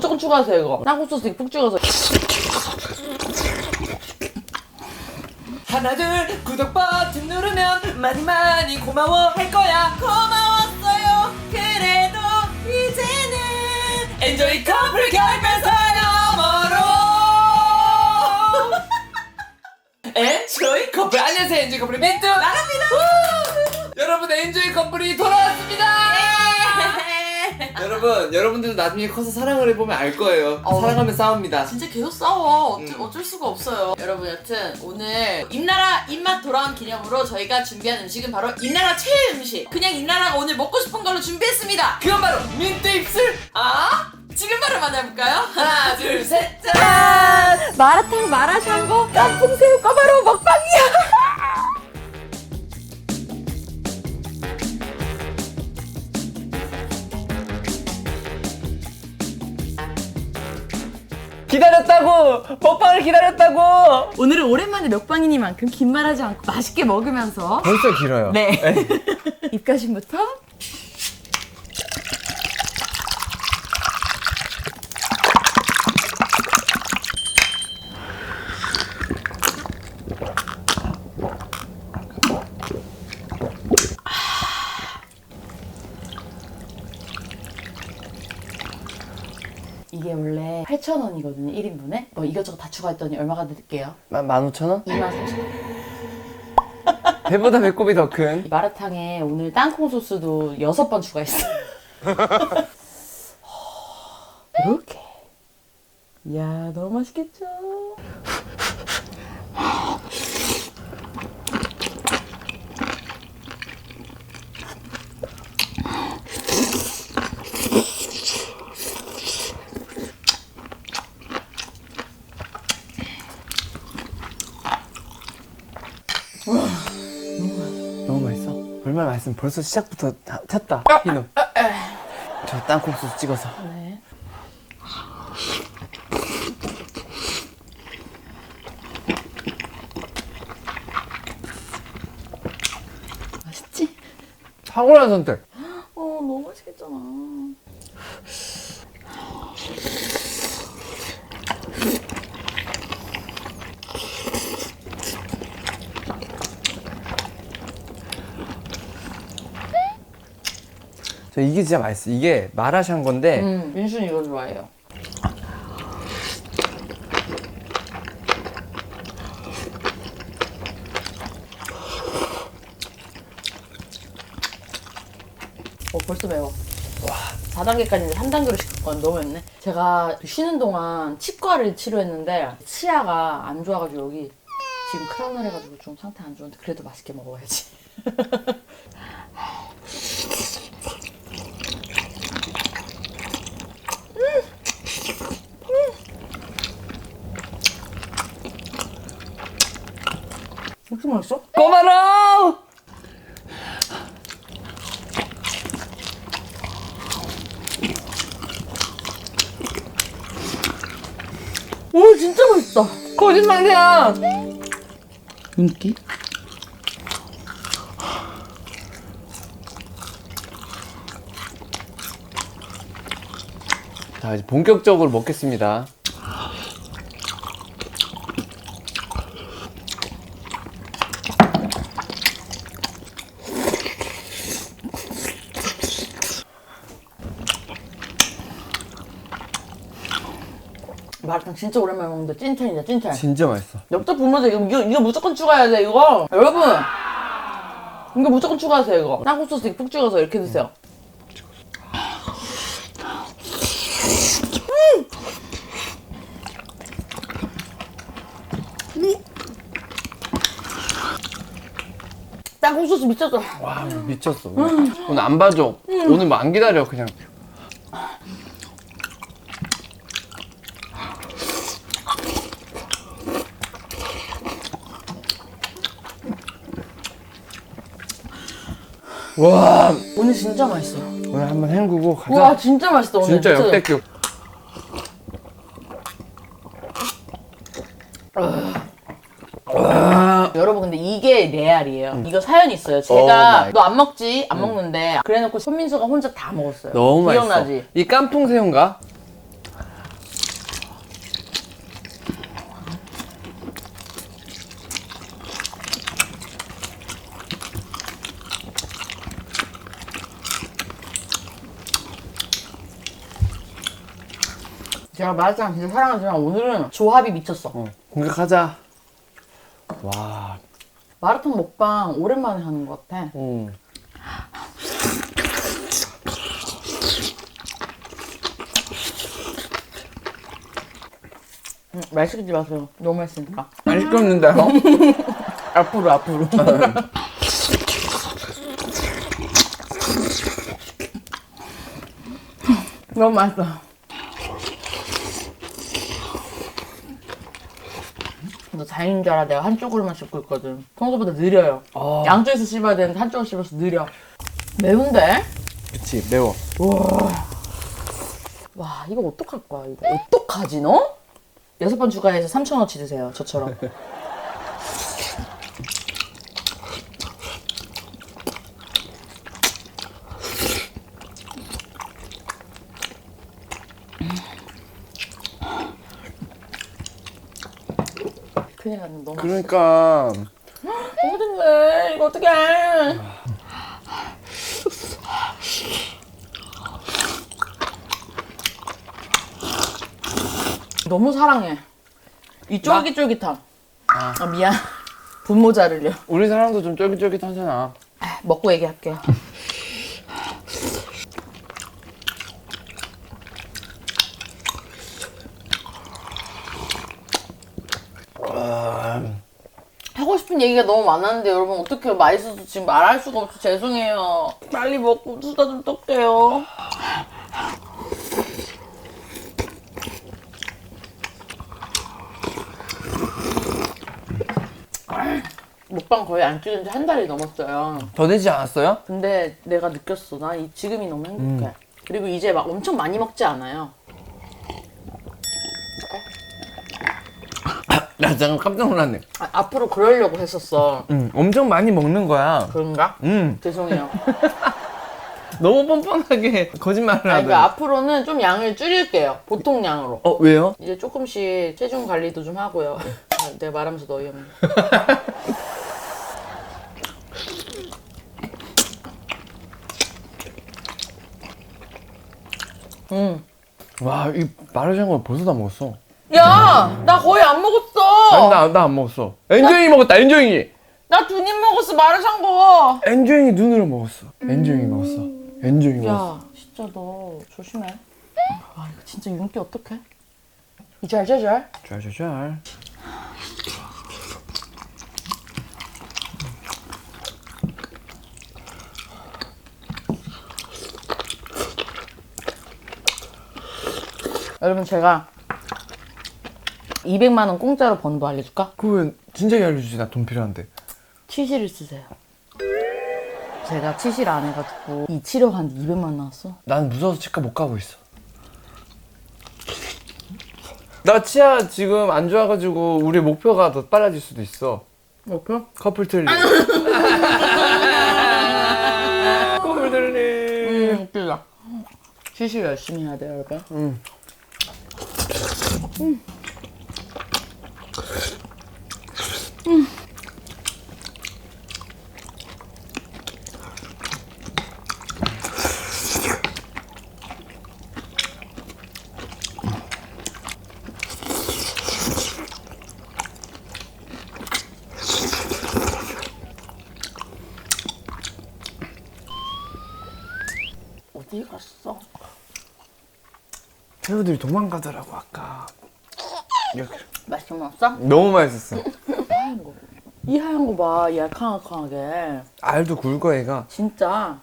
무조건 추가하세요 이거. 땅콩 소스 푹 찍어서. 하나 둘 구독 버튼 누르면 많이 많이 고마워 할 거야. 고마웠어요. 그래도 이제는 엔조이 커플 결별선 너머로. 엔조이 커플. 안녕하세요. 엔조이 커플의 멘트 나갑니다. 여러분 엔조이 커플이 돌아왔습니다 여러분 여러분들도 나중에 커서 사랑을 해보면 알 거예요 어. 사랑하면 싸웁니다 진짜 계속 싸워. 어쩔, 음. 어쩔 수가 없어요. 여러분 여튼 오늘 임나라 입맛 돌아온 기념으로 저희가 준비한 음식은 바로 임나라 최애 음식. 그냥 임나라가 오늘 먹고 싶은 걸로 준비했습니다. 그건 바로 민트 입술 아 지금 바로 만나볼까요? 하나 둘 셋 짠! 짠! 마라탕 마라샹궈 깐풍새우 까바로 먹방이야. 기다렸다고! 먹방을 기다렸다고! 오늘은 오랜만에 먹방이니만큼 긴 말하지 않고 맛있게 먹으면서 벌써 길어요. 네 입가심부터 이게 원래 8,000원이거든요 1인분에 뭐 이것저것 다 추가했더니 얼마가 드릴게요 15,000원? 23,000원 배보다 배꼽이 더 큰. 마라탕에 오늘 땅콩 소스도 여섯 번 추가했어요. 이렇게. 이야, 너무 맛있겠죠? 맛있으면 벌써 시작부터 다- 찼다. 희노. 저 땅콩 소스 찍어서. 네. 맛있지? 탁월한 선택. 어, 너무 맛있겠잖아. 저 이게 진짜 맛있어. 이게 마라샹궈인데 음, 민수는 이거 좋아해요. 어, 벌써 매워. 와, 4단계까지 3단계로 시켰거든. 너무 맵네. 제가 쉬는 동안 치과를 치료했는데 치아가 안 좋아가지고 여기 지금 크라운을 해가지고 좀 상태 안 좋은데 그래도 맛있게 먹어야지. 이렇게 맛있어? 꼬마로! 오, 진짜 맛있다. 거짓말이야! 윤기? 자, 이제 본격적으로 먹겠습니다. 진짜 오랜만에 먹는데 찐텐이다, 찐텐. 진짜 맛있어. 엽떡 보면서 이거, 이거, 이거 무조건 추가해야 돼, 이거. 여러분! 이거 무조건 추가하세요, 이거. 땅콩 소스 이거 푹 찍어서 이렇게 드세요. 음! 땅콩 소스 미쳤어. 와, 미쳤어. 오늘 안 봐줘. 오늘 뭐 안 기다려, 그냥. 와, 오늘 진짜 맛있어. 오늘 한번 헹구고 가자. 와, 진짜 맛있어, 오늘. 진짜. 역대급. 여러분 근데 이게 레알이에요. 이거 사연이 있어요. 오 제가 마이 너 안 먹지? 안 먹는데 그래놓고 손민수가 혼자 다 먹었어요. 너무 맛있어. 기억나지? 이 깐풍 새우인가? 제가 마라탕 진짜 사랑하지만 오늘은 조합이 미쳤어. 어, 공격하자. 와, 마라탕 먹방 오랜만에 하는 것 같아. 음. 음, 말 시키지 마세요. 너무 맛있으니까. 안 시켰는데요? 앞으로 앞으로. 너무 맛있어. 너 다행인 줄 알아. 내가 한쪽으로만 씹고 있거든. 평소보다 느려요. 아. 양쪽에서 씹어야 되는데 한쪽으로 씹어서 느려. 매운데? 그치, 매워. 와 이거 어떡할 거야 이거 어떡하지 너? 여섯 번 추가해서 3천 원치 드세요 저처럼 큰일 났네 너무 그러니까. 너무 됐네 이거 어떡해. 너무 사랑해. 이 쫄깃쫄깃함. 아, 미안. 분모 자르려 우리 사람도 좀 쫄깃쫄깃하잖아. 먹고 얘기할게요 얘기가 너무 많았는데 여러분 어떡해요? 맛있어서 지금 말할 수가 없어 죄송해요. 빨리 먹고 수다 좀 떨게요. 먹방 거의 안 찍은 지 한 달이 넘었어요. 더 되지 않았어요? 근데 내가 느꼈어. 나 이 지금이 너무 행복해. 그리고 이제 막 엄청 많이 먹지 않아요 나 잠깐 깜짝 놀랐네. 아, 앞으로 그러려고 했었어 응, 엄청 많이 먹는 거야. 그런가? 응, 죄송해요 너무 뻔뻔하게 거짓말을 아니, 하더니. 그러니까 앞으로는 좀 양을 줄일게요. 보통 양으로. 어, 왜요? 이제 조금씩 체중 관리도 좀 하고요. 아, 내가 말하면서 너 어이없네. 음. 와, 이 마르샹궈 벌써 다 먹었어. 야! 나 거의 안 먹었어! 나, 나 안 먹었어. 엔조잉이 먹었다, 엔조잉이! 나 두 입 먹었어, 마르샹궈! 엔조잉이 눈으로 먹었어. 엔조잉이 먹었어. 엔조잉이 먹었어. 야, 진짜 너 조심해. 와, 이거 진짜 윤기 어떡해? 알? 짤짤짤. 여러분, 제가 200만 원 공짜로 버는 거 알려줄까? 그거 진작에 알려주지, 나 돈 필요한데. 치실을 쓰세요. 제가 치실 안 해가지고 이 치료하는데 200만 나왔어. 난 무서워서 치과 못 가고 있어. 나 치아 지금 안 좋아가지고 우리 목표가 더 빨라질 수도 있어. 목표? 커플 틀리. 커플 틀리. 음, 웃기다. 치실 열심히 해야 돼요, 여러분. 응. 어디 갔어? 배우들이 도망가더라고 아까. 이렇게. 맛있게 먹었어? 너무 맛있었어. 하얀 거. 이 하얀 거 봐, 얄캉얄캉하게. 알도 굵어 얘가. 진짜.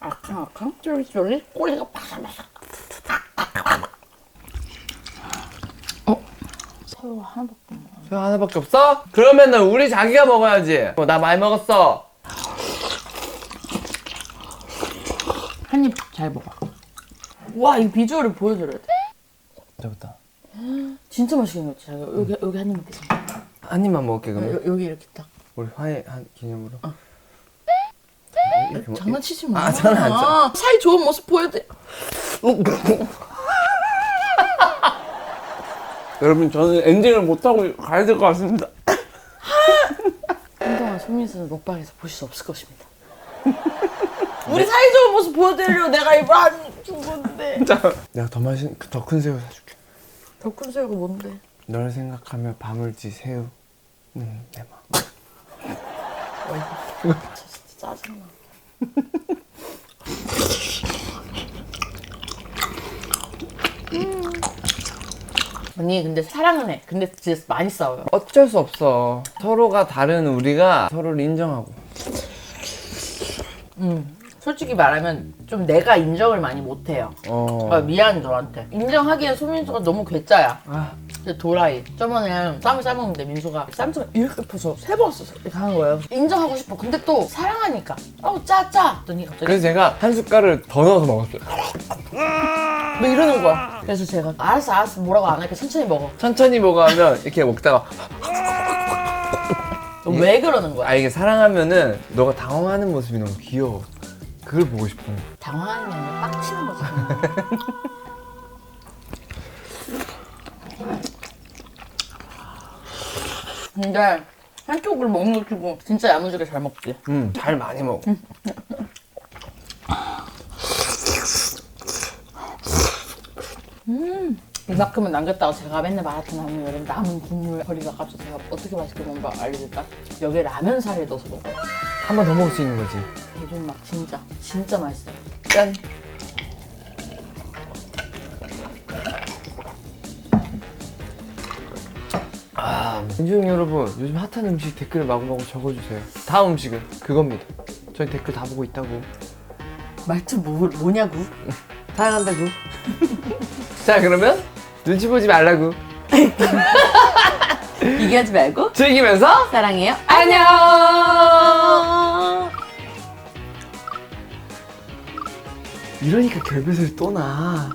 아캉아캉? 쫄깃쫄깃? 꼬리가 바삭바삭. 어? 새우 하나밖에 없네. 저 하나밖에 없어? 그러면은 우리 자기가 먹어야지. 어, 나 많이 먹었어. 한입 잘 먹어. 와, 이 비주얼을 보여드려야 돼. 잘부터. 진짜 맛있게 생겼지, 자기. 여기, 여기 한입 먹겠습니다. 한 입만 먹을게 그러면. 여, 여기 이렇게 딱. 우리 화해 한 기념으로. 이렇게 먹- 장난치지 마. 아, 장난 안 쳐. 사이 좋은 모습 보여야 돼. 여러분 저는 엔딩을 못 하고 가야 될 것 같습니다. 한동안 손민수는 먹방에서 보실 수 없을 것입니다. 우리 사이 좋은 모습 보여드리려고 내가 이거 안 준 건데. 내가 더 맛있는 더 큰 새우 사줄게. 더 큰 새우가 뭔데? 너를 생각하며 밤을 지 새우. 음, 내 마음. 진짜 짜증나. 음. 언니 근데 사랑은 해. 근데 진짜 많이 싸워요. 어쩔 수 없어. 서로가 다른 우리가 서로를 인정하고. 음. 솔직히 말하면 좀 내가 인정을 많이 못해요. 어. 아, 미안 너한테. 인정하기엔 소민수가 너무 괴짜야. 아, 진짜 도라이. 저번에 쌈을 싸먹는데 민수가 쌈을 이렇게 펴서 세번 썼어. 이렇게 하는 거예요. 인정하고 싶어. 근데 또 사랑하니까. 어우 짜짜. 했더니 갑자기 그래서 제가 한 숟갈을 더 넣어서 먹었어요. 뭐 이러는 거야. 그래서 제가 알았어 알았어 뭐라고 안 할게 천천히 먹어. 천천히 먹어하면 이렇게 먹다가 왜 그러는 거야? 아 이게 사랑하면은 너가 당황하는 모습이 너무 귀여워. 그걸 보고 싶어. 당황하는 게 아니라 빡치는 거지. 근데 한쪽을 먹는 거 치고 진짜 야무지게 잘 먹지. 음, 잘 많이 먹어. 이만큼은 남겼다고 제가 맨날 마라톤 하면 여름 남은 국물 버리고 아깝서 제가 어떻게 맛있게 먹는 거 알려줄까? 여기에 라면 살을 넣어서 먹어. 한 번 더 먹을 수 있는 거지. 요즘 막 진짜 진짜 맛있어요. 짠. 아, 민주형 여러분, 요즘 핫한 음식 댓글을 마구마구 적어주세요. 다음 음식은 그겁니다. 저희 댓글 다 보고 있다고. 말투 뭐, 뭐냐고? 사랑한다고. 자, 그러면 눈치 보지 말라고. 얘기하지 말고 즐기면서 사랑해요. 안녕! 이러니까 결bez을 또 나.